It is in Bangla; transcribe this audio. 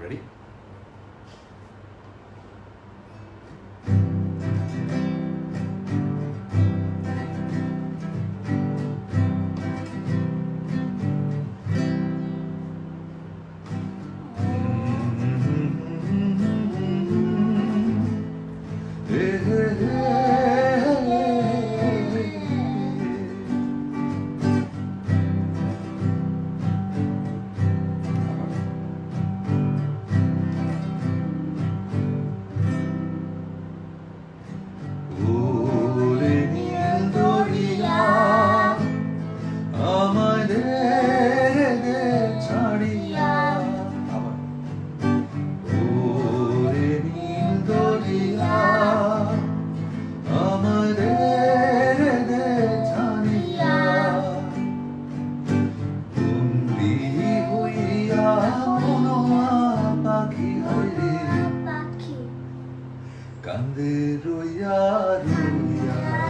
Ready? কান্দে রইয়া রইয়া।